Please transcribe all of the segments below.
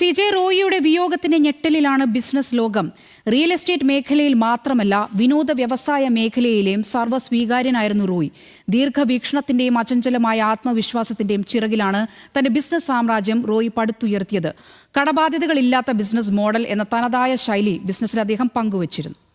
C J റോയിയുടെ വിയോഗത്തിന്റെ ഞെട്ടലിലാണ് ബിസിനസ് ലോകം. റിയൽ എസ്റ്റേറ്റ് മേഖലയിൽ മാത്രമല്ല വിനോദ വ്യവസായ മേഖലയിലെയും സർവസ്വീകാര്യനായിരുന്നു റോയ്. ദീർഘവീക്ഷണത്തിന്റെയും അചഞ്ചലമായ ആത്മവിശ്വാസത്തിന്റെയും ചിറകിലാണ് തന്റെ ബിസിനസ് സാമ്രാജ്യം റോയ് പടുത്തുയർത്തിയത്. കടബാധ്യതകളില്ലാത്ത ബിസിനസ് മോഡൽ എന്ന തനതായ ശൈലി ബിസിനസ്സിൽ അദ്ദേഹം പങ്കുവച്ചിരുന്നു.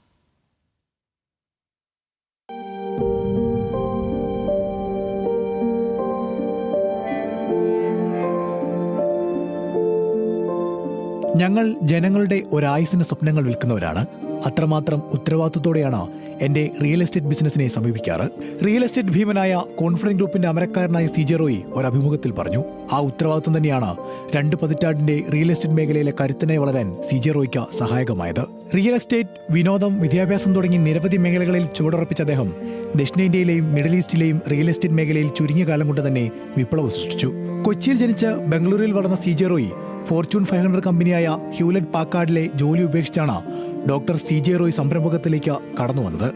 ഞങ്ങൾ ജനങ്ങളുടെ ഒരായുസിന് സ്വപ്നങ്ങൾ വിൽക്കുന്നവരാണ്. അത്രമാത്രം ഉത്തരവാദിത്വത്തോടെയാണ് എന്റെ റിയൽ എസ്റ്റേറ്റ് ബിസിനസിനെ സമീപിക്കാറ്. റിയൽ എസ്റ്റേറ്റ് ഭീമനായ കോൺഫിഡൻസ് ഗ്രൂപ്പിന്റെ അമരക്കാരനായ സി ജെ റോയി ഒരു അഭിമുഖത്തിൽ പറഞ്ഞു ആ ഉത്തരവാദിത്വം തന്നെയാണ് രണ്ട് പതിറ്റാണ്ടിന്റെ റിയൽ എസ്റ്റേറ്റ് മേഖലയിലെ കരുത്തിനെ വളരാൻ സി ജെ റോയ്ക്ക് സഹായകമായത്. റിയൽ എസ്റ്റേറ്റ് വിനോദം വിദ്യാഭ്യാസം തുടങ്ങി നിരവധി മേഖലകളിൽ ചുവടുറപ്പിച്ച അദ്ദേഹം ദക്ഷിണേന്ത്യയിലെയും മിഡിൽ ഈസ്റ്റിലെയും റിയൽ എസ്റ്റേറ്റ് മേഖലയിൽ ചുരുങ്ങിയ കാലം കൊണ്ട് തന്നെ വിപ്ലവം സൃഷ്ടിച്ചു. കൊച്ചിയിൽ ജനിച്ച് ബംഗളൂരുവിൽ വളർന്ന C J Roy Fortune five hundred കമ്പനിയായ ഹ്യൂലറ്റ് പാക്കാർഡിലെ ജോലി ഉപേക്ഷിച്ചാണ് ഡോക്ടർ സി ജെ റോയ് സംരംഭകത്തിലേക്ക് കടന്നു വന്നത്.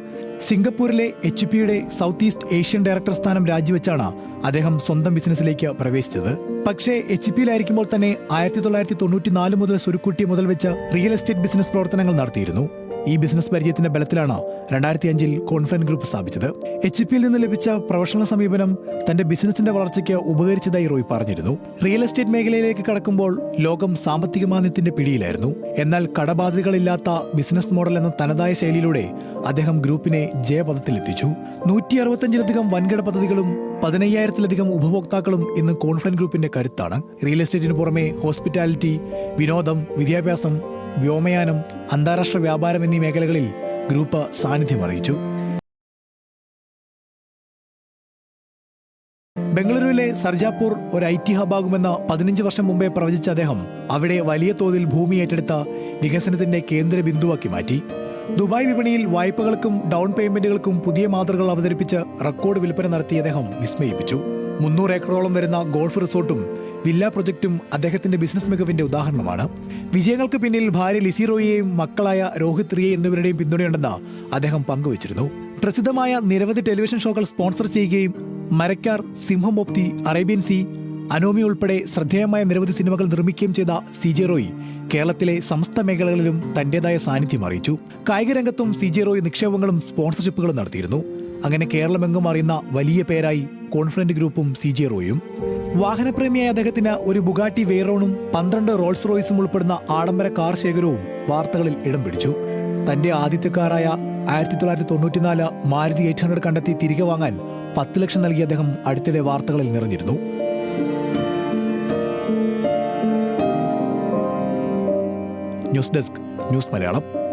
സിംഗപ്പൂരിലെ എച്ച് പിയുടെ സൗത്ത് ഈസ്റ്റ് ഏഷ്യൻ ഡയറക്ടർ സ്ഥാനം രാജിവെച്ചാണ് അദ്ദേഹം സ്വന്തം ബിസിനസ്സിലേക്ക് പ്രവേശിച്ചത്. പക്ഷേ എച്ച് പിയിലായിരിക്കുമ്പോൾ തന്നെ ആയിരത്തി തൊള്ളായിരത്തി തൊണ്ണൂറ്റിനാല് മുതൽ സുരുക്കുട്ടി മുതൽ വെച്ച് റിയൽ എസ്റ്റേറ്റ് ബിസിനസ് പ്രവർത്തനങ്ങൾ നടത്തിയിരുന്നു. ഈ ബിസിനസ് പരിചയത്തിന്റെ ബലത്തിലാണ് രണ്ടായിരത്തി അഞ്ചിൽ കോൺഫിഡൻ ഗ്രൂപ്പ് സ്ഥാപിച്ചത്. എച്ച് പിയിൽ നിന്ന് ലഭിച്ച പ്രൊഫഷണൽ സമീപനം തന്റെ ബിസിനസിന്റെ വളർച്ചയ്ക്ക് ഉപകരിച്ചതായി റോയ് പറഞ്ഞിരുന്നു. റിയൽ എസ്റ്റേറ്റ് മേഖലയിലേക്ക് കടക്കുമ്പോൾ ലോകം സാമ്പത്തിക മാന്ദ്യത്തിന്റെ പിടിയിലായിരുന്നു. എന്നാൽ കടബാധ്യതകളില്ലാത്ത ബിസിനസ് മോഡൽ എന്ന തനതായ ശൈലിയിലൂടെ അദ്ദേഹം ഗ്രൂപ്പിനെ ജയപഥത്തിലെത്തിച്ചു. നൂറ്റി അറുപത്തഞ്ചിലധികം വൻകിട പദ്ധതികളും പതിനയ്യായിരത്തിലധികം ഉപഭോക്താക്കളും ഇന്ന് കോൺഫിഡൻ ഗ്രൂപ്പിന്റെ കരുത്താണ്. റിയൽ എസ്റ്റേറ്റിന് പുറമെ ഹോസ്പിറ്റാലിറ്റി വിനോദം വിദ്യാഭ്യാസം വ്യോമയാനം അന്താരാഷ്ട്ര വ്യാപാരം എന്നീ മേഖലകളിൽ ഗ്രൂപ്പ് സാന്നിധ്യം അറിയിച്ചു. ബംഗളൂരുവിലെ സർജാപൂർ ഒരു ഐ ടി ഹബാകുമെന്ന് പതിനഞ്ച് വർഷം മുമ്പേ പ്രവചിച്ച അദ്ദേഹം അവിടെ വലിയ തോതിൽ ഭൂമി ഏറ്റെടുത്ത വികസനത്തിന്റെ കേന്ദ്ര ബിന്ദുവാക്കി മാറ്റി. ദുബായ് വിപണിയിൽ വായ്പകൾക്കും ഡൗൺ പേയ്മെന്റുകൾക്കും പുതിയ മാതൃകകൾ അവതരിപ്പിച്ച് റെക്കോർഡ് വിൽപ്പന നടത്തി അദ്ദേഹം വിസ്മയിപ്പിച്ചു. മുന്നൂറ് ഏക്കറോളം വരുന്ന ഗോൾഫ് റിസോർട്ടും വില്ല പ്രൊജക്റ്റും അദ്ദേഹത്തിന്റെ ബിസിനസ് മികവിന്റെ ഉദാഹരണമാണ്. വിജയങ്ങൾക്ക് പിന്നിൽ ഭാര്യ ലിസിറോയെയും മക്കളായ രോഹിത് റിയെ എന്നിവരുടെയും പിന്തുണയുണ്ടെന്ന് അദ്ദേഹം പങ്കുവച്ചിരുന്നു. പ്രസിദ്ധമായ നിരവധി ടെലിവിഷൻ ഷോകൾ സ്പോൺസർ ചെയ്യുകയും മരക്കാർ സിംഹം ഓപ്തി അറേബ്യൻ സി അനോമി ഉൾപ്പെടെ ശ്രദ്ധേയമായ നിരവധി സിനിമകൾ നിർമ്മിക്കുകയും ചെയ്ത സി ജെ റോയ് കേരളത്തിലെ സമസ്ത മേഖലകളിലും തന്റേതായ സാന്നിധ്യം അറിയിച്ചു. കായിക രംഗത്തും ജെ റോയ് നിക്ഷേപങ്ങളും സ്പോൺസർഷിപ്പുകളും നടത്തിയിരുന്നു. അങ്ങനെ കേരളമെങ്ങും അറിയുന്ന വലിയ പേരായി കോൺഫിഡന്റ് ഗ്രൂപ്പും സി ജെ റോയും. വാഹനപ്രേമിയായ അദ്ദേഹത്തിന് ഒരു ബുഗാട്ടി വെയ്റോണും പന്ത്രണ്ട് റോൾസ് റോയ്സും ഉൾപ്പെടുന്ന ആഡംബര കാർ ശേഖരവും വാർത്തകളിൽ ഇടം പിടിച്ചു. തന്റെ ആദ്യത്തെ കാറായ ആയിരത്തി തൊള്ളായിരത്തി തൊണ്ണൂറ്റിനാല് മാരുതി എയ്റ്റ് ഹൺഡ്രഡ് കണ്ടെത്തി തിരികെ വാങ്ങാൻ പത്ത് ലക്ഷം നൽകിയ അദ്ദേഹം അടുത്തിടെ വാർത്തകളിൽ നിറഞ്ഞിരുന്നു. News desk news Malayalam.